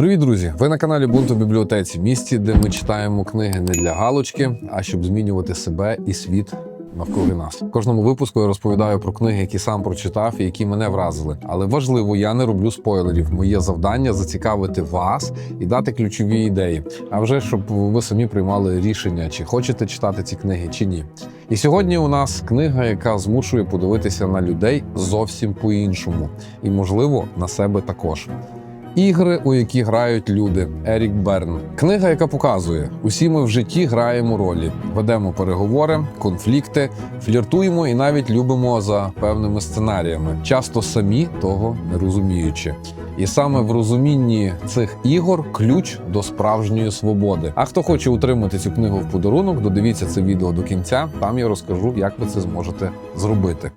Привіт, друзі! Ви на каналі Бунту бібліотеці, місці, де ми читаємо книги не для галочки, а щоб змінювати себе і світ. Навкруги нас В кожному випуску я розповідаю про книги, які сам прочитав і які мене вразили. Але важливо, я не роблю спойлерів. Моє завдання зацікавити вас і дати ключові ідеї. А вже щоб ви самі приймали рішення, чи хочете читати ці книги, чи ні. І сьогодні у нас книга, яка змушує подивитися на людей зовсім по-іншому, і можливо на себе також. Ігри, у які грають люди. Ерік Берн. Книга, яка показує, усі ми в житті граємо ролі, ведемо переговори, конфлікти, фліртуємо і навіть любимо за певними сценаріями, часто самі того не розуміючи. І саме в розумінні цих ігор ключ до справжньої свободи. А хто хоче утримати цю книгу в подарунок, додивіться це відео до кінця. Там я розкажу, як ви це зможете зробити.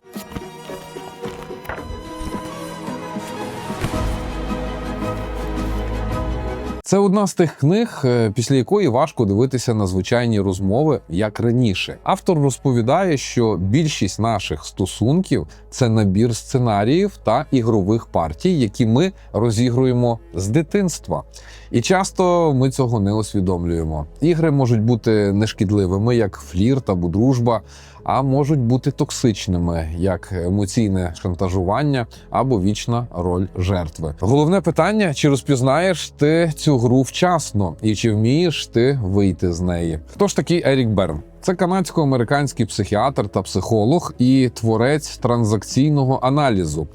Це одна з тих книг, е, після якої важко дивитися на звичайні розмови як раніше. Автор розповідає, що більшість наших стосунків це набір сценаріїв та ігрових партій, які ми розігруємо з дитинства. І часто ми цього не усвідомлюємо. Ігри можуть бути нешкідливими, як флірт або дружба, а можуть бути токсичними, як емоційне шантажування або вічна роль жертви. Головне питання: чи розпізнаєш ти цю гру вчасно, і чи вмієш ти вийти з неї? Хто ж такий Ерік Берн? Це канадсько-американський психіатр та психолог і творець транзакційного аналізу.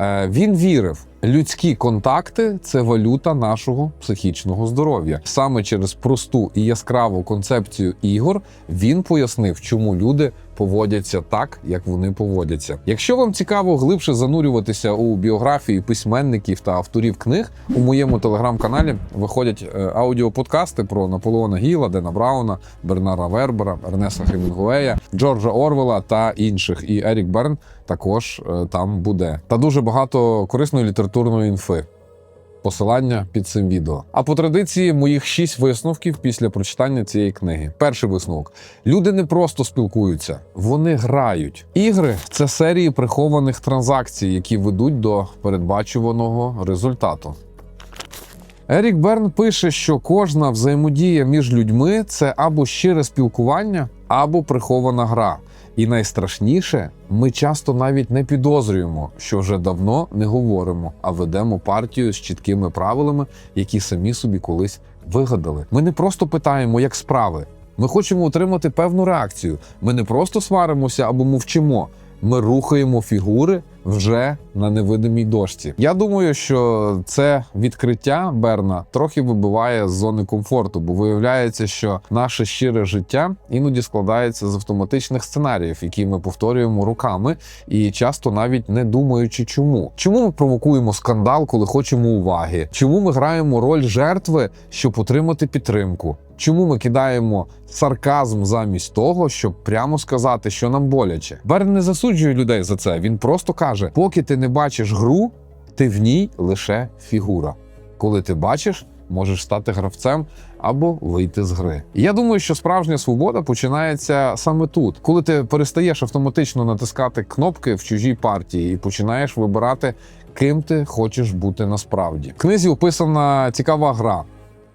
Е, Він вірив, людські контакти це валюта нашого психічного здоров'я. Саме через просту і яскраву концепцію ігор він пояснив, чому люди поводяться так, як вони поводяться. Якщо вам цікаво глибше занурюватися у біографії письменників та авторів книг, у моєму телеграм-каналі виходять е, аудіоподкасти про Наполеона Гіла, Дена Брауна, Бернара Вербера, Ернеста Хемінгуея, Джорджа Орвела та інших. І Ерік Берн також е, там буде. Та дуже багато корисної літературної інфи. Посилання під цим відео. А по традиції моїх шість висновків після прочитання цієї книги. Перший висновок: люди не просто спілкуються, вони грають. Ігри це серії прихованих транзакцій, які ведуть до передбачуваного результату. Ерік Берн пише, що кожна взаємодія між людьми це або щире спілкування, або прихована гра. І найстрашніше, ми часто навіть не підозрюємо, що вже давно не говоримо, а ведемо партію з чіткими правилами, які самі собі колись вигадали. Ми не просто питаємо, як справи. Ми хочемо отримати певну реакцію. Ми не просто сваримося або мовчимо. Ми рухаємо фігури вже на невидимій дошці. Я думаю, що це відкриття Берна трохи вибиває з зони комфорту, бо виявляється, що наше щире життя іноді складається з автоматичних сценаріїв, які ми повторюємо руками, і часто навіть не думаючи, чому. Чому ми провокуємо скандал, коли хочемо уваги? Чому ми граємо роль жертви, щоб отримати підтримку? Чому ми кидаємо сарказм замість того, щоб прямо сказати, що нам боляче? Берн не засуджує людей за це. Він просто каже: поки ти не бачиш гру, ти в ній лише фігура. Коли ти бачиш, можеш стати гравцем або вийти з гри. Я думаю, що справжня свобода починається саме тут, коли ти перестаєш автоматично натискати кнопки в чужій партії і починаєш вибирати, ким ти хочеш бути насправді. В книзі описана цікава гра.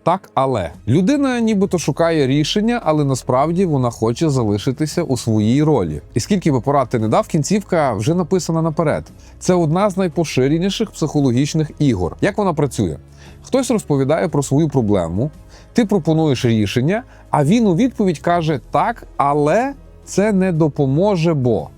Так, але людина нібито шукає рішення, але насправді вона хоче залишитися у своїй ролі. І скільки би порад ти не дав, кінцівка вже написана наперед. Це одна з найпоширеніших психологічних ігор. Як вона працює? Хтось розповідає про свою проблему, ти пропонуєш рішення, а він у відповідь каже: так, але це не допоможе, бо.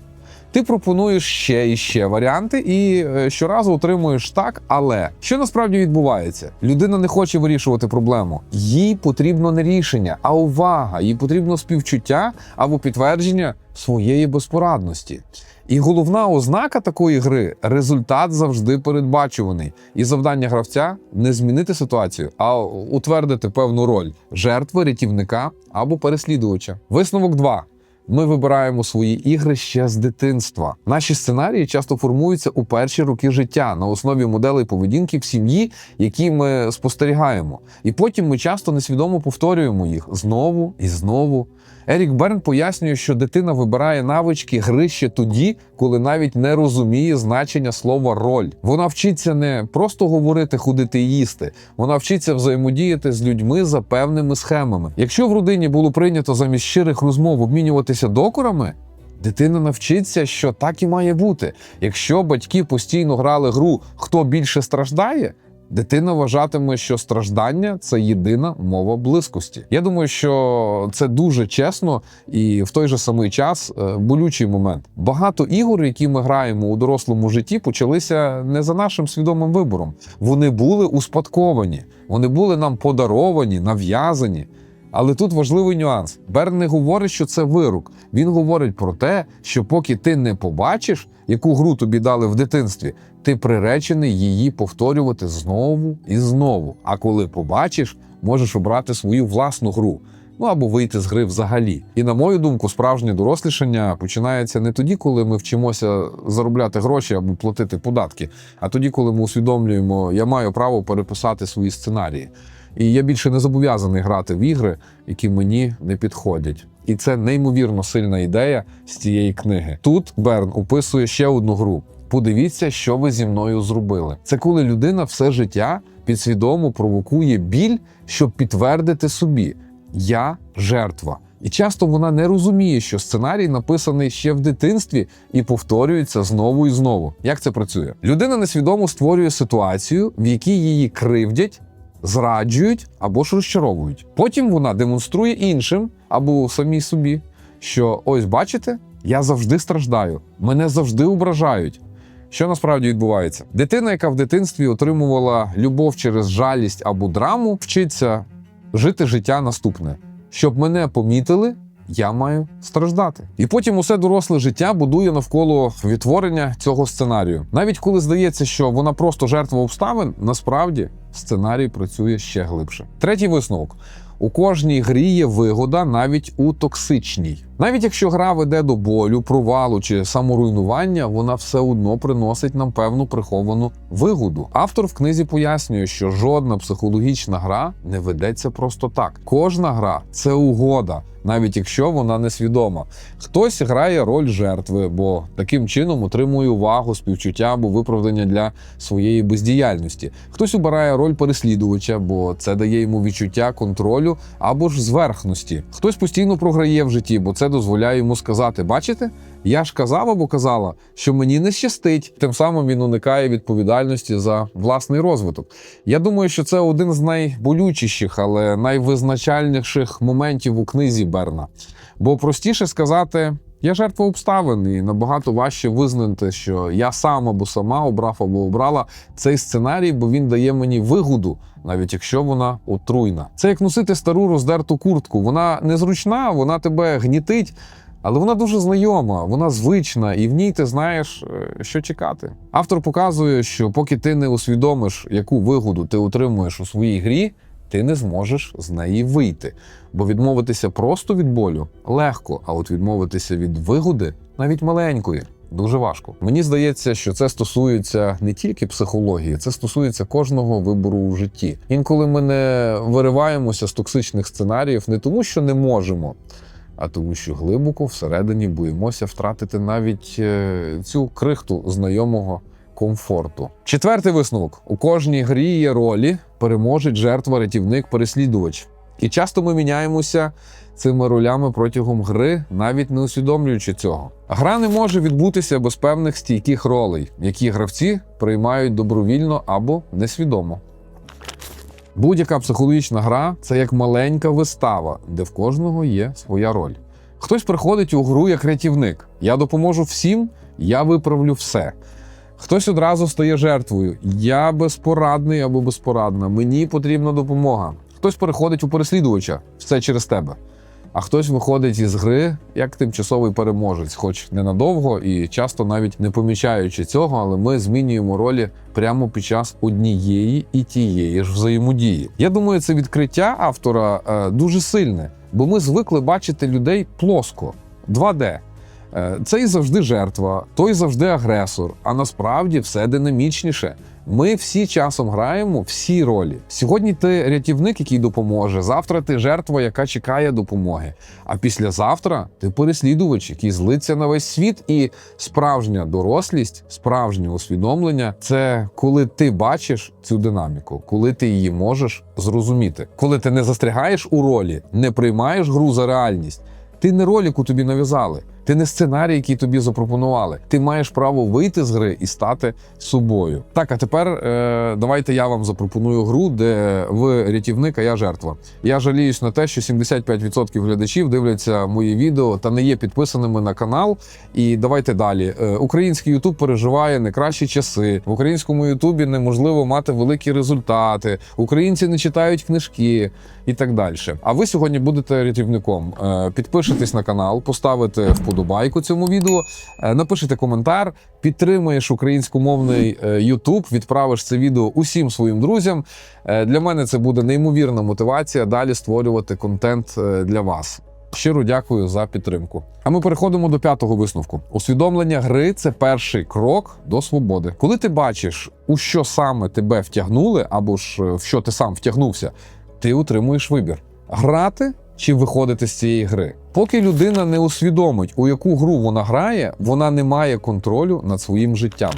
Ти пропонуєш ще і ще варіанти, і е, щоразу отримуєш так, але що насправді відбувається? Людина не хоче вирішувати проблему. Їй потрібно не рішення, а увага. Їй потрібно співчуття або підтвердження своєї безпорадності. І головна ознака такої гри результат завжди передбачуваний. І завдання гравця не змінити ситуацію, а утвердити певну роль жертви, рятівника або переслідувача. Висновок 2. Ми вибираємо свої ігри ще з дитинства. Наші сценарії часто формуються у перші роки життя на основі моделей поведінки в сім'ї, які ми спостерігаємо. І потім ми часто несвідомо повторюємо їх знову і знову. Ерік Берн пояснює, що дитина вибирає навички гри ще тоді, коли навіть не розуміє значення слова роль. Вона вчиться не просто говорити, ходити і їсти. Вона вчиться взаємодіяти з людьми за певними схемами. Якщо в родині було прийнято замість щирих розмов обмінюватися докорами. Дитина навчиться, що так і має бути. Якщо батьки постійно грали гру Хто більше страждає, дитина вважатиме, що страждання це єдина мова близькості. Я думаю, що це дуже чесно і в той же самий час е, болючий момент. Багато ігор, які ми граємо у дорослому житті, почалися не за нашим свідомим вибором. Вони були успадковані, вони були нам подаровані, нав'язані. Але тут важливий нюанс. Берн не говорить, що це вирок. Він говорить про те, що поки ти не побачиш, яку гру тобі дали в дитинстві, ти приречений її повторювати знову і знову. А коли побачиш, можеш обрати свою власну гру. Ну або вийти з гри взагалі. І на мою думку, справжнє дорослішання починається не тоді, коли ми вчимося заробляти гроші або платити податки, а тоді, коли ми усвідомлюємо, я маю право переписати свої сценарії. І я більше не зобов'язаний грати в ігри, які мені не підходять. І це неймовірно сильна ідея з цієї книги. Тут Берн описує ще одну гру. Подивіться, що ви зі мною зробили. Це коли людина все життя підсвідомо провокує біль, щоб підтвердити собі: я жертва. І часто вона не розуміє, що сценарій написаний ще в дитинстві і повторюється знову і знову. Як це працює? Людина несвідомо створює ситуацію, в якій її кривдять, зраджують або ж розчаровують. Потім вона демонструє іншим або самій собі, що ось бачите, я завжди страждаю, мене завжди ображають. Що насправді відбувається? Дитина, яка в дитинстві отримувала любов через жалість або драму, вчиться жити життя наступне. Щоб мене помітили, я маю страждати. І потім усе доросле життя будує навколо відтворення цього сценарію. Навіть коли здається, що вона просто жертва обставин, насправді сценарій працює ще глибше. Третій висновок. У кожній грі є вигода навіть у токсичній. Навіть якщо гра веде до болю, провалу чи саморуйнування, вона все одно приносить нам певну приховану вигоду. Автор в книзі пояснює, що жодна психологічна гра не ведеться просто так. Кожна гра це угода, навіть якщо вона несвідома. Хтось грає роль жертви, бо таким чином отримує увагу, співчуття або виправдання для своєї бездіяльності. Хтось обирає роль переслідувача, бо це дає йому відчуття контролю або ж зверхності. Хтось постійно програє в житті, бо це дозволяє йому сказати: бачите, я ж казав або казала, що мені не щастить. Тим самим він уникає відповідальності за власний розвиток. Я думаю, що це один з найболючіших, але найвизначальніших моментів у книзі Берна. Бо простіше сказати. Я жертва обставин, і набагато важче визнати, що я сам або сама обрав або обрала цей сценарій, бо він дає мені вигоду, навіть якщо вона отруйна. Це як носити стару роздерту куртку. Вона незручна, вона тебе гнітить, але вона дуже знайома, вона звична, і в ній ти знаєш, е, що чекати. Автор показує, що поки ти не усвідомиш, яку вигоду ти отримуєш у своїй грі. Ти не зможеш з неї вийти, бо відмовитися просто від болю легко, а от відмовитися від вигоди, навіть маленької, дуже важко. Мені здається, що це стосується не тільки психології, це стосується кожного вибору у житті. Інколи ми не вириваємося з токсичних сценаріїв не тому, що не можемо, а тому, що глибоко всередині боїмося втратити навіть е, цю крихту знайомого комфорту. Четвертий висновок: у кожній грі є ролі, переможець, жертва, рятівник, переслідувач. І часто ми міняємося цими ролями протягом гри, навіть не усвідомлюючи цього. Гра не може відбутися без певних стійких ролей, які гравці приймають добровільно або несвідомо. Будь-яка психологічна гра це як маленька вистава, де в кожного є своя роль. Хтось приходить у гру як рятівник. Я допоможу всім, я виправлю все. Хтось одразу стає жертвою. Я безпорадний або безпорадна. Мені потрібна допомога. Хтось переходить у переслідувача, все через тебе. А хтось виходить із гри як тимчасовий переможець, хоч ненадовго і часто навіть не помічаючи цього, але ми змінюємо ролі прямо під час однієї і тієї ж взаємодії. Я думаю, це відкриття автора е, дуже сильне, бо ми звикли бачити людей плоско, 2D. Е, Цей завжди жертва, той завжди агресор. А насправді все динамічніше. Ми всі часом граємо всі ролі. Сьогодні ти рятівник, який допоможе. Завтра ти жертва, яка чекає допомоги. А післязавтра ти переслідувач, який злиться на весь світ. І справжня дорослість, справжнє усвідомлення це коли ти бачиш цю динаміку, коли ти її можеш зрозуміти, коли ти не застрягаєш у ролі, не приймаєш гру за реальність. Ти не роль, яку тобі нав'язали, ти не сценарій, який тобі запропонували. Ти маєш право вийти з гри і стати собою. Так, а тепер е, давайте я вам запропоную гру, де ви рятівник, а я жертва. Я жаліюсь на те, що 75% глядачів дивляться мої відео та не є підписаними на канал. І давайте далі. Е, український Ютуб переживає не кращі часи. В українському Ютубі неможливо мати великі результати. Українці не читають книжки і так далі. А ви сьогодні будете рятівником. Е, Підпишитесь на канал, поставите вподобайку цьому відео, е, напишите коментар, підтримуєш українськомовний е, Ютуб, відправиш це відео усім своїм друзям. Е, Для мене це буде неймовірна мотивація далі створювати контент е, для вас. Щиро дякую за підтримку. А ми переходимо до п'ятого висновку. Усвідомлення гри це перший крок до свободи. Коли ти бачиш, у що саме тебе втягнули, або ж е, в що ти сам втягнувся, ти утримуєш вибір: грати чи виходити з цієї гри. Поки людина не усвідомить, у яку гру вона грає, вона не має контролю над своїм життям.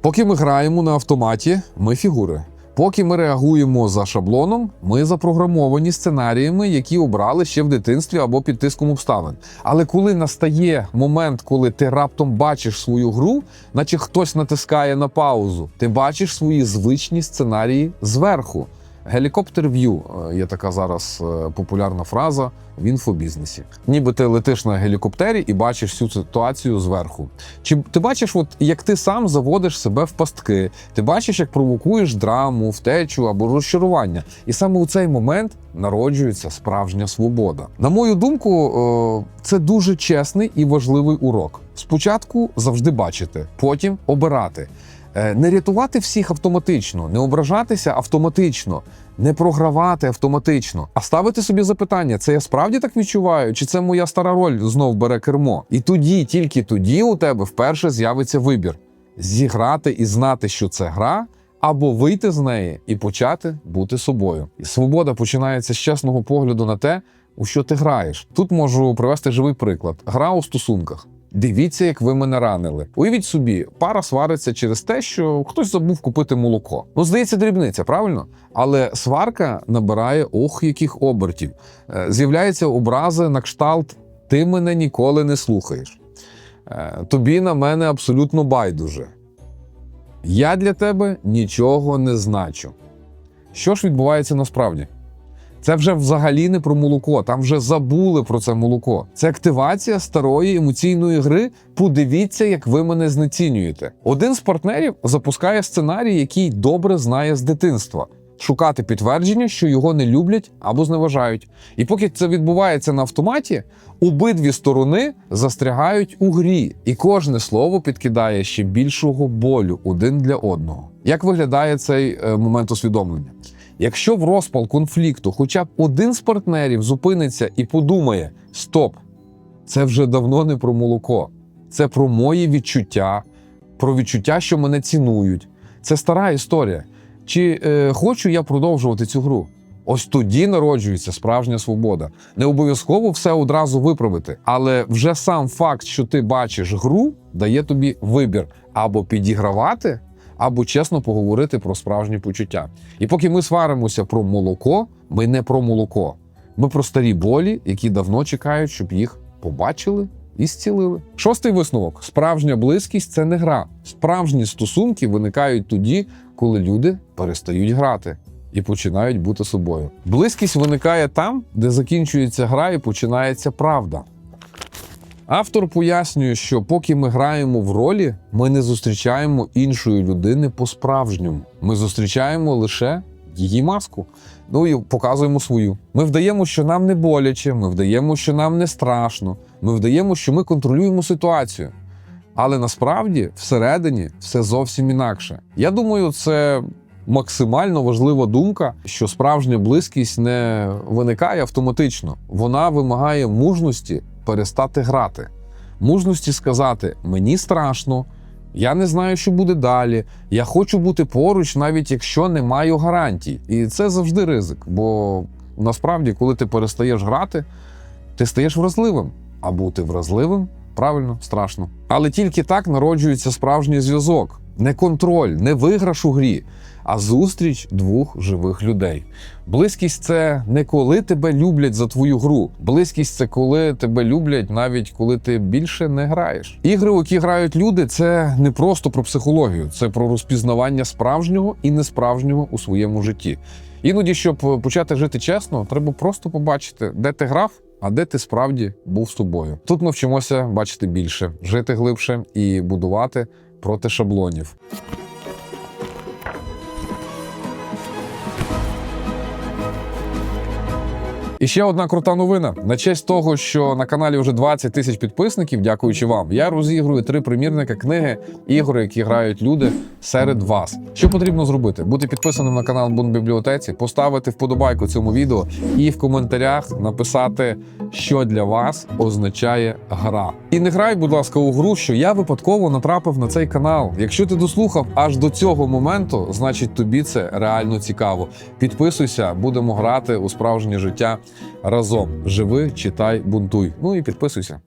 Поки ми граємо на автоматі, ми фігури. Поки ми реагуємо за шаблоном, ми запрограмовані сценаріями, які обрали ще в дитинстві або під тиском обставин. Але коли настає момент, коли ти раптом бачиш свою гру, наче хтось натискає на паузу, ти бачиш свої звичні сценарії зверху. Гелікоптер в'ю є така зараз е, популярна фраза в інфобізнесі. Ніби ти летиш на гелікоптері і бачиш всю ситуацію зверху. Чи ти бачиш, от як ти сам заводиш себе в пастки? Ти бачиш, як провокуєш драму, втечу або розчарування. І саме у цей момент народжується справжня свобода. На мою думку, е, це дуже чесний і важливий урок. Спочатку завжди бачити, потім обирати. Е, Не рятувати всіх автоматично, не ображатися автоматично, не програвати автоматично, а ставити собі запитання: це я справді так відчуваю, чи це моя стара роль знов бере кермо? І тоді, тільки тоді, у тебе вперше з'явиться вибір: зіграти і знати, що це гра. Або вийти з неї і почати бути собою. І свобода починається з чесного погляду на те, у що ти граєш. Тут можу привести живий приклад: гра у стосунках. Дивіться, як ви мене ранили. Уявіть собі, пара свариться через те, що хтось забув купити молоко. Ну, здається, дрібниця, правильно? Але сварка набирає ох, яких обертів. Е, З'являються образи на кшталт Ти мене ніколи не слухаєш. Е, Тобі на мене абсолютно байдуже. Я для тебе нічого не значу. Що ж відбувається насправді? Це вже взагалі не про молоко, там вже забули про це молоко. Це активація старої емоційної гри. Подивіться, як ви мене знецінюєте. Один з партнерів запускає сценарій, який добре знає з дитинства. Шукати підтвердження, що його не люблять або зневажають. І поки це відбувається на автоматі, обидві сторони застрягають у грі, і кожне слово підкидає ще більшого болю один для одного. Як виглядає цей е, момент усвідомлення? Якщо в розпал конфлікту хоча б один з партнерів зупиниться і подумає: стоп, це вже давно не про молоко, це про мої відчуття, про відчуття, що мене цінують. Це стара історія. Чи е, хочу я продовжувати цю гру? Ось тоді народжується справжня свобода. Не обов'язково все одразу виправити, але вже сам факт, що ти бачиш гру, дає тобі вибір або підігравати, або чесно поговорити про справжні почуття. І поки ми сваримося про молоко, ми не про молоко. Ми про старі болі, які давно чекають, щоб їх побачили і зцілили. Шостий висновок: справжня близькість це не гра. Справжні стосунки виникають тоді, коли люди перестають грати. І починають бути собою. Близькість виникає там, де закінчується гра і починається правда. Автор пояснює, що поки ми граємо в ролі, ми не зустрічаємо іншої людини по-справжньому. Ми зустрічаємо лише її маску. Ну і показуємо свою. Ми вдаємо, що нам не боляче, ми вдаємо, що нам не страшно, ми вдаємо, що ми контролюємо ситуацію. Але насправді всередині все зовсім інакше. Я думаю, це максимально важлива думка, що справжня близькість не виникає автоматично. Вона вимагає мужності перестати грати, мужності сказати: мені страшно, Я не знаю, що буде далі. Я хочу бути поруч, навіть якщо не маю гарантій. І це завжди ризик. Бо насправді, коли ти перестаєш грати, ти стаєш вразливим. А бути вразливим правильно, страшно. Але тільки так народжується справжній зв'язок. Не контроль, не виграш у грі, а зустріч двох живих людей. Близькість це не коли тебе люблять за твою гру. Близькість це коли тебе люблять, навіть коли ти більше не граєш. Ігри, у які грають люди, це не просто про психологію, це про розпізнавання справжнього і несправжнього у своєму житті. Іноді, щоб почати жити чесно, треба просто побачити, де ти грав, а де ти справді був з собою. Тут ми вчимося бачити більше, жити глибше і будувати проти шаблонів. І ще одна крута новина. На честь того, що на каналі вже 20 тисяч підписників, дякуючи вам, я розігрую три примірника книги ігри, які грають люди серед вас. Що потрібно зробити? Бути підписаним на канал Бун Бібліотеці, поставити вподобайку цьому відео і в коментарях написати, що для вас означає гра. І не грай, будь ласка, у гру, що я випадково натрапив на цей канал. Якщо ти дослухав аж до цього моменту, значить тобі це реально цікаво. Підписуйся, будемо грати у справжнє життя разом. Живи, читай, бунтуй. Ну і підписуйся.